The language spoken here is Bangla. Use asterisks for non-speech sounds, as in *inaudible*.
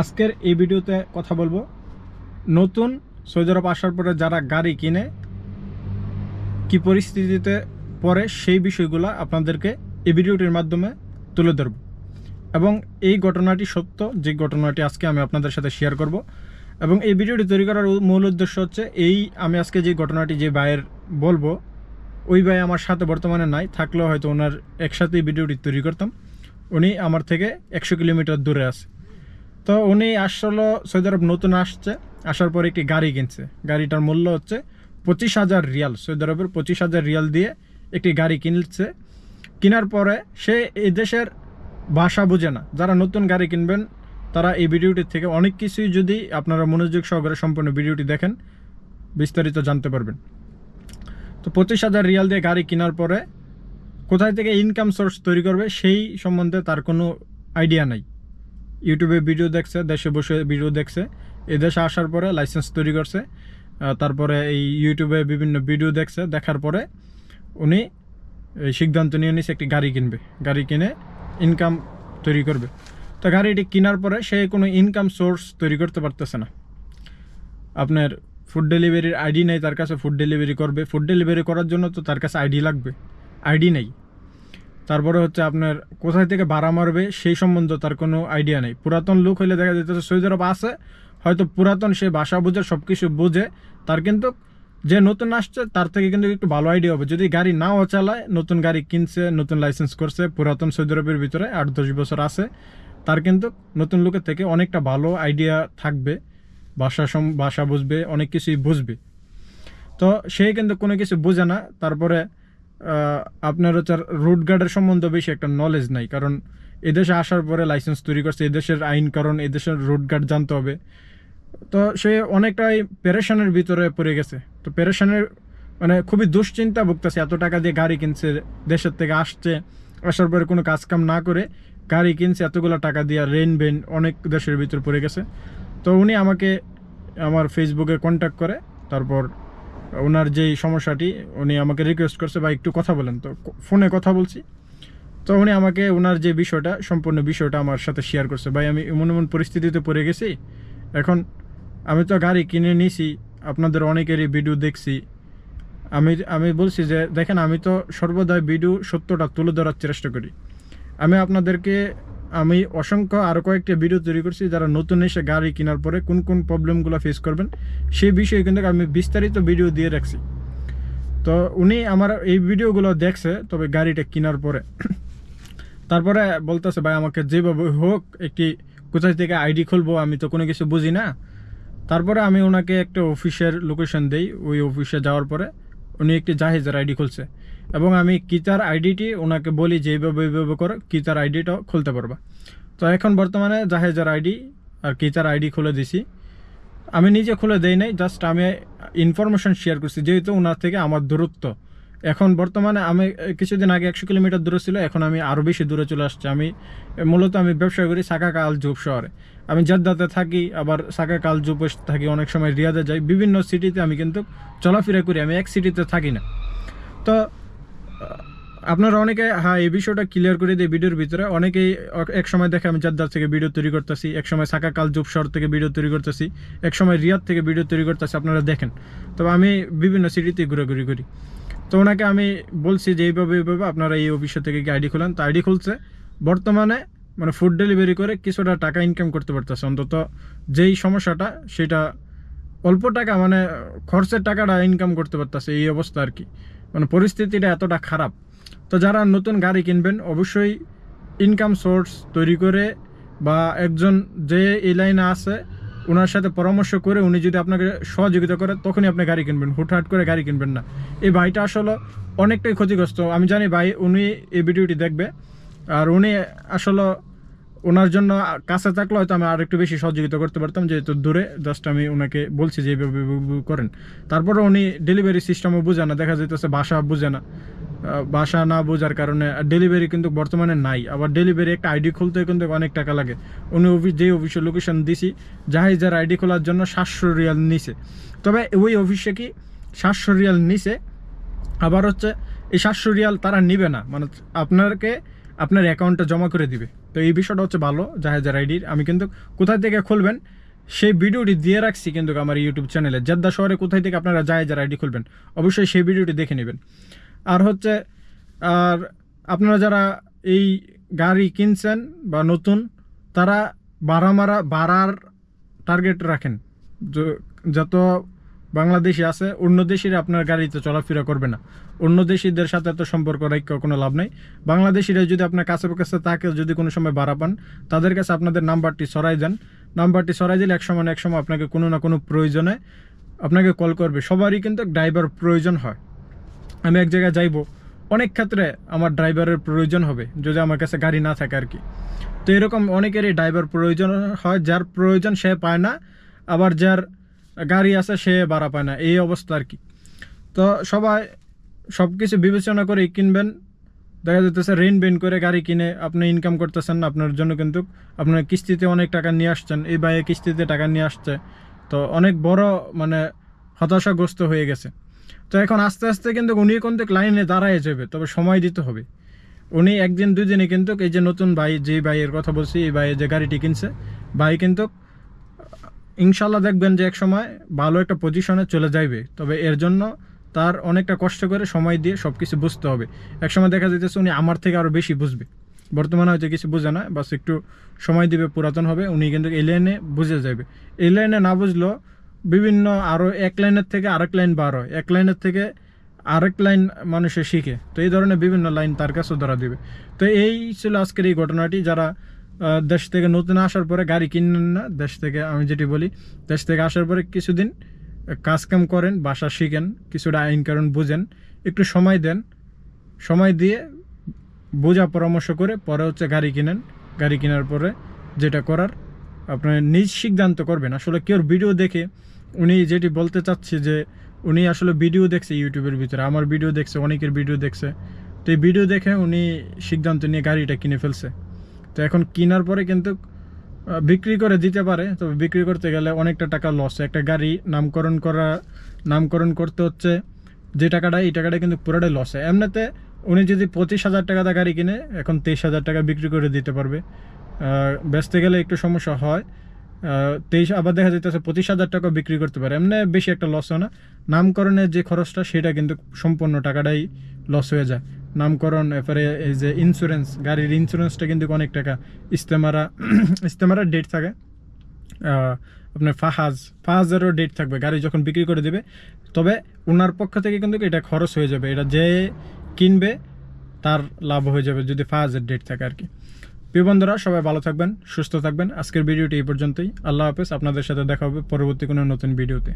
আজকের এই ভিডিওতে কথা বলব। নতুন সৌদি আরব আসার পরে যারা গাড়ি কিনে কি পরিস্থিতিতে পড়ে সেই বিষয়গুলো আপনাদেরকে এই ভিডিওটির মাধ্যমে তুলে ধরব। এবং এই ঘটনাটি সত্য, যে ঘটনাটি আজকে আমি আপনাদের সাথে শেয়ার করব। এবং এই ভিডিওটি তৈরি করার মূল উদ্দেশ্য হচ্ছে, এই আমি আজকে যে ঘটনাটি যে ভাইয়ের বলব, ওই ভাই আমার সাথে বর্তমানে নাই, থাকলেও হয়তো ওনার একসাথেই ভিডিওটি তৈরি করতাম। উনি আমার থেকে একশো কিলোমিটার দূরে আছে। তো উনি আসলে, সৌদি আরব নতুন আসছে, আসার পরে একটি গাড়ি কিনছে। গাড়িটার মূল্য হচ্ছে পঁচিশ হাজার রিয়াল। সৌদি আরবের পঁচিশ হাজার রিয়াল দিয়ে একটি গাড়ি কিনছে। কেনার পরে সে দেশের ভাষা বোঝে না। যারা নতুন গাড়ি কিনবেন, তারা এই ভিডিওটির থেকে অনেক কিছুই যদি আপনারা মনোযোগ সহকারে সম্পূর্ণ ভিডিওটি দেখেন, বিস্তারিত জানতে পারবেন। তো পঁচিশ হাজার রিয়াল দিয়ে গাড়ি কেনার পরে কোথায় থেকে ইনকাম সোর্স তৈরি করবে, সেই সম্বন্ধে তার কোনো আইডিয়া নাই। ইউটিউবে ভিডিও দেখছে, দেশে বসে ভিডিও দেখছে, এ দেশে আসার পরে লাইসেন্স তৈরি করছে তারপরে এই ইউটিউবে বিভিন্ন ভিডিও দেখছে, দেখার পরে উনি সিদ্ধান্ত নিয়ে নিছে একটি গাড়ি কিনবে। গাড়ি কিনে ইনকাম তৈরি করবে। তো গাড়িটি কেনার পরে সে কোনো ইনকাম সোর্স তৈরি করতে পারতেছে না। আপনার ফুড ডেলিভারির আইডি নেই, তার কাছে ফুড ডেলিভারি করবে। ফুড ডেলিভারি করার জন্য তো তার কাছে আইডি লাগবে। আইডি নেই। তারপরে হচ্ছে আপনার কোথায় থেকে ভাড়া মারবে সেই সম্বন্ধে তার কোনো আইডিয়া নেই। পুরাতন লোক হইলে দেখা যেতেছে সৌদি আরব আছে, হয়তো পুরাতন সে ভাষা বুঝে সব কিছু বুঝে, তার কিন্তু যে নতুন আসছে তার থেকে কিন্তু একটু ভালো আইডিয়া হবে। যদি গাড়ি নাও চালায়, নতুন গাড়ি কিনছে, নতুন লাইসেন্স করছে, পুরাতন সৌদি আরবের ভিতরে আট দশ বছর আছে, তার কিন্তু নতুন লোকের থেকে অনেকটা ভালো আইডিয়া থাকবে, ভাষা সম, ভাষা বুঝবে, অনেক কিছুই বুঝবে। তো সে কিন্তু কোনো কিছু বোঝে না। তারপরে আপনার হচ্ছে রুট গার্ডের সম্বন্ধে বেশি একটা নলেজ নাই, কারণ এদেশে আসার পরে লাইসেন্স তৈরি করছে, এদেশের আইন, কারণ এদেশের রুট গার্ড জানতে হবে। তো সে অনেকটাই পেরেশানের ভিতরে পড়ে গেছে। তো পেরেশানের মানে খুবই দুশ্চিন্তা ভুগতেছে, এত টাকা দিয়ে গাড়ি কিনছে, দেশের থেকে আসছে, আসার পরে কোনো কাজ কাম না করে গাড়ি কিনছে, এতগুলো টাকা দিয়ে রেন বেন অনেক দেশের ভিতর পড়ে গেছে। তো উনি আমাকে আমার ফেসবুকে কন্ট্যাক্ট করে, তারপর ওনার যেই সমস্যাটি, উনি আমাকে রিকোয়েস্ট করছে বা একটু কথা বলেন। তো ফোনে কথা বলছি। তো উনি আমাকে ওনার যে বিষয়টা, সম্পূর্ণ বিষয়টা আমার সাথে শেয়ার করছে। ভাই, আমি এমন এমন পরিস্থিতিতে পড়ে গেছি। এখন আমি তো গাড়ি কিনে নিয়েছি আপনাদের অনেকেরই ভিডিও দেখছি। আমি আমি বলছি যে, দেখেন, আমি তো সর্বদাই ভিডিও সত্যটা তুলে ধরার চেষ্টা করি। আমি আপনাদেরকে আমি অসংখ্য আরও কয়েকটা ভিডিও তৈরি করছি। যারা নতুন এসে গাড়ি কেনার পরে কোন কোন প্রবলেমগুলো ফেস করবেন সেই বিষয়ে কিন্তু আমি বিস্তারিত ভিডিও দিয়ে রাখছি। তো উনি আমার এই ভিডিওগুলো দেখছে, তবে গাড়িটা কেনার পরে। তারপরে বলতেছে, ভাই, আমাকে যেভাবে হোক একটি কোথায় থেকে আইডি খুলবো, আমি তো কোনো কিছু বুঝি না। তারপরে আমি ওনাকে একটা অফিসের লোকেশন দেই। ওই অফিসে যাওয়ার পরে উনি একটি জাহেজের আইডি খুলছে। এবং আমি কিতার আইডিটি ওনাকে বলি যে এইভাবে এইভাবে করে কিতার আইডিটাও খুলতে পারবা। তো এখন বর্তমানে জাহেজার আইডি আর কিতার আইডি খুলে দিছি। আমি নিজে খুলে দেই নাই, জাস্ট আমি ইনফরমেশন শেয়ার করছি, যেহেতু ওনার থেকে আমার দূরত্ব। এখন বর্তমানে আমি, কিছুদিন আগে একশো কিলোমিটার দূরে ছিল, এখন আমি আরও বেশি দূরে চলে আসছি। আমি মূলত আমি ব্যবসা করি সাকা কাল জুব শহরে। আমি জাদ্দাতে থাকি, আবার সাকা কাল জুবে থাকি, অনেক সময় রিয়াদে যাই। বিভিন্ন সিটিতে আমি কিন্তু চলাফেরা করি, আমি এক সিটিতে থাকি না। তো আপনারা অনেকে হ্যাঁ এই বিষয়টা ক্লিয়ার করে দিই ভিডিওর ভিতরে। অনেকেই এক সময় দেখে আমি জাদ্দার থেকে ভিডিও তৈরি করতেছি, এক সময় সাকা কাল শহর থেকে ভিডিও তৈরি করতেছি, এক সময় রিয়াদ থেকে ভিডিও তৈরি করতেছি, আপনারা দেখেন। তবে আমি বিভিন্ন সিটিতে ঘোরাঘুরি করি। তো ওনাকে আমি বলছি যে এইভাবে এইভাবে আপনারা এই অফিসে থেকে কি আইডি খোলেন। তো আইডি খুলছে। বর্তমানে মানে ফুড ডেলিভারি করে কিছুটা টাকা ইনকাম করতে পারতেছে। অন্তত যেই সমস্যাটা, সেটা অল্প টাকা মানে খরচের টাকাটা ইনকাম করতে পারতেছে। এই অবস্থা আর কি। মানে পরিস্থিতিটা এতটা খারাপ। তো যারা নতুন গাড়ি কিনবেন, অবশ্যই ইনকাম সোর্স তৈরি করে বা একজন যে এই লাইনে আছে ওনার সাথে পরামর্শ করে উনি যদি আপনাকে সহযোগিতা করে, তখনই আপনি গাড়ি কিনবেন। হুটহাট করে গাড়ি কিনবেন না। এই ভাইটা আসলে অনেকটাই ক্ষতিগ্রস্ত। আমি জানি ভাই, উনি এই ভিডিওটি দেখবে। আর উনি আসলে ওনার জন্য কাছে থাকলে হয়তো আমি আর একটু বেশি সহযোগিতা করতে পারতাম, যেহেতু দূরে। জাস্ট আমি ওনাকে বলছি যে এইভাবে করেন। তারপরে উনি ডেলিভারি সিস্টেমও বুঝে না, দেখা যাইতেছে ভাষা বুঝে না। ভাষা না বোঝার কারণে ডেলিভারি কিন্তু বর্তমানে নাই। আবার ডেলিভারি একটা আইডি খুলতে কিন্তু অনেক টাকা লাগে। উনি অফিস যেই অফিসের লোকেশন দিছি জাহাজের আইডি খোলার জন্য সাতশো রিয়াল নিছে। তবে ওই অফিসে কি সাতশো রিয়াল নিছে? আবার হচ্ছে এই সাতশো রিয়াল তারা নিবে না। মানে আপনাকে আপনার অ্যাকাউন্টে জমা করে দিবে। তো এই বিষয়টা হচ্ছে ভালো জাহেজার আইডির আমি কিন্তু কোথায় থেকে খুলবেন সেই ভিডিওটি দিয়ে রাখছি কিন্তু আমার ইউটিউব চ্যানেলে জেদ্দা শহরে কোথায় থেকে আপনারা জাহেজার আইডি খুলবেন? অবশ্যই সেই ভিডিওটি দেখে নেবেন। আর হচ্ছে, আর আপনারা যারা এই গাড়ি কিনছেন বা নতুন, তারা বাড়া মারা বাড়ার টার্গেট রাখেন যত বাংলাদেশি আছে, অন্য দেশিরা আপনার গাড়িতে চলাফেরা করবে না। অন্য দেশিদের সাথে তো সম্পর্ক রেখে কোনো লাভ নেই। বাংলাদেশিরা যদি আপনার কাছে কাছে তাকে যদি কোনো সময় ভাড়া পান, তাদের কাছে আপনাদের নাম্বারটি সরাই দেন। নাম্বারটি সরাই দিলে এক সময় এক সময় আপনাকে কোনো না কোনো প্রয়োজনে আপনাকে কল করবে। সবারই কিন্তু ড্রাইভার প্রয়োজন হয়। আমি এক জায়গায় যাইবো, অনেক ক্ষেত্রে আমার ড্রাইভারের প্রয়োজন হবে, যদি আমার কাছে গাড়ি না থাকে আর কি। তো এরকম অনেকেরই ড্রাইভার প্রয়োজন হয়, যার প্রয়োজন সে পায় না, আবার যার গাড়ি আছে সে ভাড়া পায় না, এই অবস্থা আর কি। তো সবাই সব কিছু বিবেচনা করে কিনবেন। দেখা যাচ্ছে ঋণ বেন করে গাড়ি কিনে আপনি ইনকাম করতেছেন আপনার জন্য কিন্তু আপনার কিস্তিতে অনেক টাকা নিয়ে আসছেন, এই বাইরে কিস্তিতে টাকা নিয়ে আসছে। তো অনেক বড় মানে হতাশাগ্রস্ত হয়ে গেছে। তো এখন আস্তে আস্তে কিন্তু উনি কিন্তু লাইনে দাঁড়ায় যাবে, তবে সময় দিতে হবে। উনি একদিন দুই দিনে কিন্তু এই যে নতুন ভাই যে ভাইয়ের কথা বলছি, এই ভাই যে গাড়িটি কিনছে, ভাই কিন্তু ইনশাল্লাহ দেখবেন যে এক সময় ভালো একটা পজিশনে চলে যাইবে। তবে এর জন্য তার অনেকটা কষ্ট করে সময় দিয়ে সব কিছু বুঝতে হবে। এক সময় দেখা যাইতেছে উনি আমার থেকে আরও বেশি বুঝবে। বর্তমানে হয়তো কিছু বুঝে না, বাস একটু সময় দিবে, পুরাতন হবে, উনি কিন্তু এই লাইনে বুঝে যাবে এই লাইনে না বুঝলেও বিভিন্ন আরও এক লাইনের থেকে আরেক লাইন বার হয়। এক লাইনের থেকে আরেক লাইন মানুষে শিখে। তো এই ধরনের বিভিন্ন লাইন তার কাছেও ধরা দিবে। তো এই ছিল আজকের এই ঘটনাটি। যারা দেশ থেকে নতুন আসার পরে গাড়ি কিনেন না, দেশ থেকে আমি যেটি বলি, দেশ থেকে আসার পরে কিছুদিন কাজ কাম করেন, বাসা শিখেন, কিছুটা আইন কারণ বুঝেন, একটু সময় দেন, সময় দিয়ে বোঝা পরামর্শ করে পরে হচ্ছে গাড়ি কিনেন। গাড়ি কেনার পরে যেটা করার আপনার নিজ সিদ্ধান্ত করবেন। আসলে কেউ ভিডিও দেখে উনি যেটি বলতে চাচ্ছি যে উনি আসলে ভিডিও দেখছে ইউটিউবের ভিতরে, আমার ভিডিও দেখছে, অনেকের ভিডিও দেখছে। তো এই ভিডিও দেখে উনি সিদ্ধান্ত নিয়ে গাড়িটা কিনে ফেলছে। তো এখন কেনার পরে কিন্তু বিক্রি করে দিতে পারে, তবে বিক্রি করতে গেলে অনেকটা টাকা লস একটা গাড়ি নামকরণ করা, নামকরণ করতে হচ্ছে, যে টাকাটা, এই টাকাটা কিন্তু পুরোটাই লস এমনিতে উনি যদি পঁচিশ হাজার টাকা দিয়ে গাড়ি কিনে, এখন তেইশ হাজার টাকা বিক্রি করে দিতে পারবে। বেচতে গেলে একটু সমস্যা হয়। তেইশ, আবার দেখা যাইতেছে পঁচিশ হাজার টাকা বিক্রি করতে পারে। এমনি বেশি একটা লস হয় না। নামকরণের যে খরচটা, সেটা কিন্তু সম্পূর্ণ টাকাটাই লস হয়ে যায়। নামকরণ, এরপরে এই যে ইন্স্যুরেন্স গাড়ির ইন্স্যুরেন্সটা কিন্তু অনেক টাকা। ইস্তেমারা *clears throat* ইস্তেমারার ডেট থাকে। আপনার ফাহাজ, ফাহাজেরও ডেট থাকবে। গাড়ি যখন বিক্রি করে দেবে, তবে ওনার পক্ষ থেকে কিন্তু এটা খরচ হয়ে যাবে। এটা যে কিনবে, তার লাভ হয়ে যাবে যদি ফাহাজের ডেট থাকে আর কি। প্রিয় বন্ধুরা, সবাই ভালো থাকবেন, সুস্থ থাকবেন। আজকের ভিডিওটি এই পর্যন্তই। আল্লাহ হাফেজ, আপনাদের সাথে দেখা হবে পরবর্তী কোনো নতুন ভিডিওতে।